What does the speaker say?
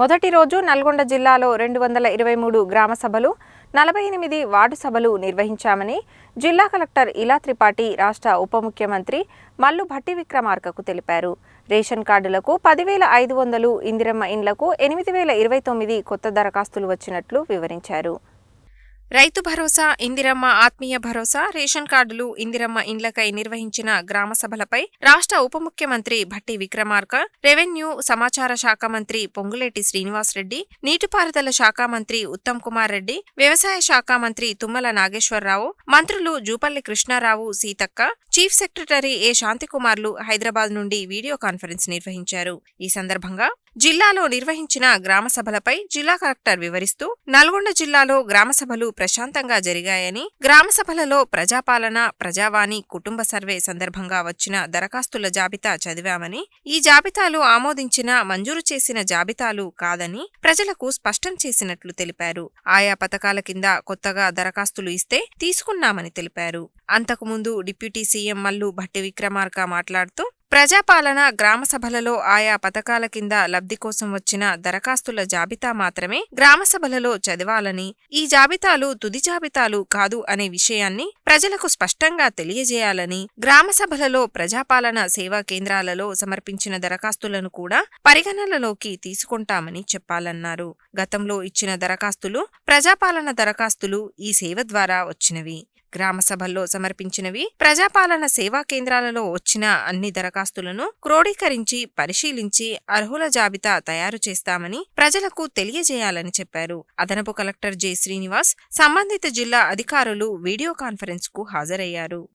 మొదటి రోజు నల్గొండ జిల్లాలో రెండు వందల ఇరవై మూడు గ్రామ సభలు నలభై ఎనిమిది వార్డు సభలు నిర్వహించామని జిల్లా కలెక్టర్ ఇలా త్రిపాఠి రాష్ట్ర ఉప ముఖ్యమంత్రి మల్లు భట్టి విక్రమార్కకు తెలిపారు. రేషన్ కార్డులకు పదివేల ఐదు వందలు ఇందిరమ్మ ఇండ్లకు ఎనిమిది వేల ఇరవై తొమ్మిది కొత్త దరఖాస్తులు వచ్చినట్లు వివరించారు. రైతు భరోసా ఇందిరమ్మ ఆత్మీయ భరోసా రేషన్ కార్డులు ఇందిరమ్మ ఇండ్లకై నిర్వహించిన గ్రామ సభలపై రాష్ట్ర ఉప ముఖ్యమంత్రి భట్టి విక్రమార్క రెవెన్యూ సమాచార శాఖ మంత్రి పొంగులేటి శ్రీనివాసరెడ్డి నీటిపారుదల శాఖ మంత్రి ఉత్తమ్ కుమార్ రెడ్డి వ్యవసాయ శాఖ మంత్రి తుమ్మల నాగేశ్వరరావు మంత్రులు Jupally Krishnarao Seethakka chief secretary A శాంతికుమార్లు Hyderabad నుండి వీడియో కాన్ఫరెన్స్ నిర్వహించారు. ఈ సందర్భంగా జిల్లాలో నిర్వహించిన గ్రామ సభలపై జిల్లా కలెక్టర్ వివరిస్తూ నల్గొండ జిల్లాలో గ్రామ సభలు ప్రశాంతంగా జరిగాయని గ్రామ సభలలో ప్రజాపాలన ప్రజావాణి కుటుంబ సర్వే సందర్భంగా వచ్చిన దరఖాస్తుల జాబితా చదివామని ఈ జాబితాలు ఆమోదించిన మంజూరు చేసిన జాబితాలు కాదని ప్రజలకు స్పష్టం చేసినట్లు తెలిపారు. ఆయా పథకాల కింద కొత్తగా దరఖాస్తులు ఇస్తే తీసుకున్నామని తెలిపారు. అంతకుముందు డిప్యూటీ సీఎం మల్లు భట్టి విక్రమార్క మాట్లాడుతూ ప్రజాపాలన గ్రామ సభలలో ఆయా పథకాల కింద లబ్ధి కోసం వచ్చిన దరఖాస్తుల జాబితా మాత్రమే గ్రామ సభలలో చదవాలని ఈ జాబితాలు తుది జాబితాలు కాదు అనే విషయాన్ని ప్రజలకు స్పష్టంగా తెలియజేయాలని గ్రామ సభలలో ప్రజాపాలన సేవా కేంద్రాలలో సమర్పించిన దరఖాస్తులను కూడా పరిగణనలోకి తీసుకుంటామని చెప్పాలన్నారు. గతంలో ఇచ్చిన దరఖాస్తులు ప్రజాపాలన దరఖాస్తులు ఈ సేవ ద్వారా వచ్చినవి. గ్రామ సభల్లో సమర్పించినవి. ప్రజాపాలన సేవా కేంద్రాలలో వచ్చిన అన్ని దరఖాస్తులను క్రోడీకరించి పరిశీలించి అర్హుల జాబితా తయారు చేస్తామని ప్రజలకు తెలియజేయాలని చెప్పారు. అదనపు కలెక్టర్ జె శ్రీనివాస్ సంబంధిత జిల్లా అధికారులు వీడియో కాన్ఫరెన్స్కు హాజరయ్యారు.